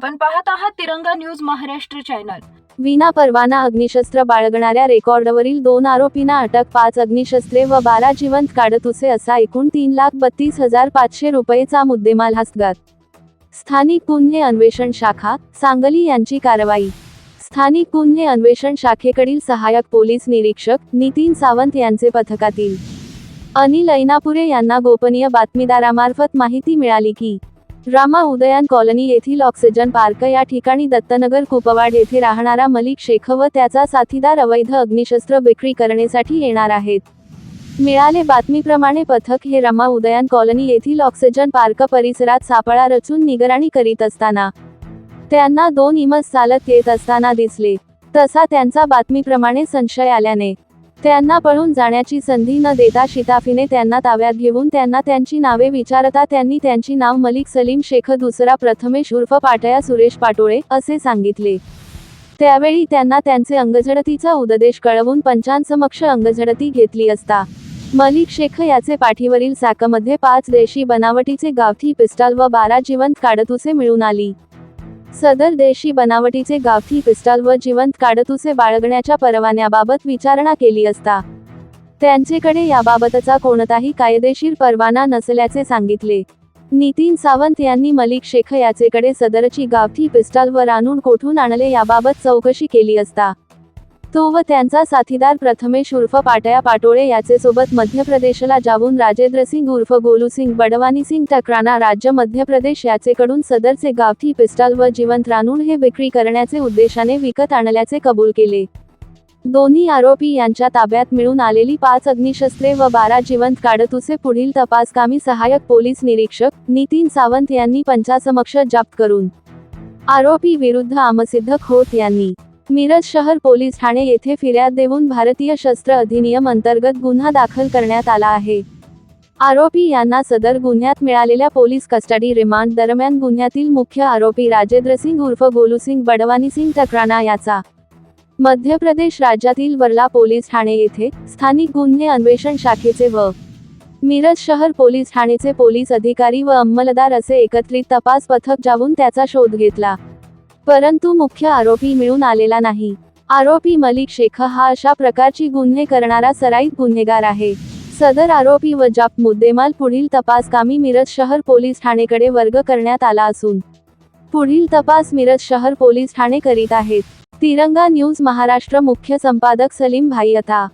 आपण पाहत आहात तिरंगा न्यूज महाराष्ट्र चॅनल. विना परवाना अग्निशस्त्र बाळगणाऱ्या रेकॉर्डवरील दोन आरोपींना अटक पाच अग्निशस्त्रे व बारा जिवंत काढतुसे असा एकूण तीन लाख बत्तीस हजार पाचशे रुपयेचा मुद्देमाल हस्तगत. स्थानिक गुन्हे अन्वेषण शाखा सांगली यांची कारवाई. स्थानिक गुन्हे अन्वेषण शाखेकडील सहाय्यक पोलीस निरीक्षक नितीन सावंत यांचे पथकातील. अनिल ऐनापुरे यांना गोपनीय बातमीदारामार्फत माहिती मिळाली की रामा उदयान कॉलनी येथील ऑक्सिजन पार्क या ठिकाणी दत्तनगर कुपवाड येथे राहणारा मलिक शेख व त्याचा साथीदार अवैध अग्निशस्त्र विक्री करण्यासाठी येणार आहेत. मिळाले बातमीप्रमाणे पथक हे रमा उदयान कॉलनी येथील ऑक्सिजन पार्क परिसरात सापळा रचून निगराणी करीत असताना त्यांना दोन इमस चालत येत असताना दिसले. तसा त्यांचा बातमीप्रमाणे संशय आल्याने त्यांना पळून जाण्याची संधी न देता शिताफीने त्यांना ताब्यात घेऊन त्यांना त्यांची नावे विचारता त्यांनी त्यांची नाव मलिक सलीम शेख दुसरा प्रथमेश उर्फ पाटया सुरेश पाटोळे असे सांगितले. त्यावेळी त्यांना त्यांचे अंगझडतीचा उददेश कळवून पंचांसमक्ष अंगझडती घेतली असता. मलिक शेख याचे पाठीवरील साकमध्ये पाच देशी बनावटीचे गावठी पिस्टल व बारा जिवंत काडतुसे मिळून आली. सदर देशी बनावटीचे गावठी पिस्टल व जिवंत काडतुसे बाळगण्याच्या परवान्याबाबत विचारणा केली असता. त्यांचेकडे याबाबतचा कोणताही कायदेशीर परवाना नसल्याचे सांगितले. नितीन सावंत यांनी मलिक शेख याचेकडे सदरची गावठी पिस्टल व रानून कोठून आणले याबाबत चौकशी केली असता. तो व त्यांचा साथीदार प्रथमेश उर्फ पाटया पाटोळे याचे सोबत मध्य प्रदेशला जाऊन राजेंद्र सिंग उर्फ गोलू सिंग बडवानी सिंग टकराना राज्य मध्य प्रदेश याचेकडून सदरचे गावठी पिस्टल व जिवंत रानून हे विक्री करण्याचे उद्देशाने विकत आणल्याचे कबूल केले. दोन्ही आरोपी यांच्या ताब्यात मिळून आलेली पाच अग्निशस्त्रे व बारा जिवंत काडतुसे पुढील तपासकामी सहाय्यक पोलीस निरीक्षक नितीन सावंत यांनी पंचासमक्ष जप्त करून आरोपी विरुद्ध आमसिद्ध खोत यांनी मिरज शहर पोलीस ठाणे येथे फिर्याद देऊन भारतीय शस्त्र अधिनियम अंतर्गत गुन्हा दाखल करण्यात आला आहे. आरोपी यांना सदर गुन्ह्यात मिळालेल्या पोलीस कस्टडी रिमांड दरम्यान गुन्ह्यातील मुख्य आरोपी राजेंद्र सिंग उर्फ गोलू सिंग बडवानी सिंग टकराणा याचा. मध्य प्रदेश राज्यातील वर्ला पोलीस ठाणे येथे स्थानिक गुन्हे अन्वेषण शाखेचे व मिरज शहर पोलीस ठाणेचे पोलीस अधिकारी व अंमलदार असे एकत्रित तपास पथक जाऊन त्याचा शोध घेतला. परंतु मुख्य आरोपी मिळून आलेला नाही. आरोपी मलिक शेख हा अशा प्रकारची गुन्हे करणारा सराईत गुन्हेगार आहे. सदर आरोपी व जाप मुद्देमाल पुढील तपास कामी मिरज शहर पोलीस ठाणेकडे वर्ग करण्यात आला असून पुढील तपास मिरज शहर पोलीस ठाणे करीत आहेत. तिरंगा न्यूज महाराष्ट्र मुख्य संपादक सलीम भाई अथा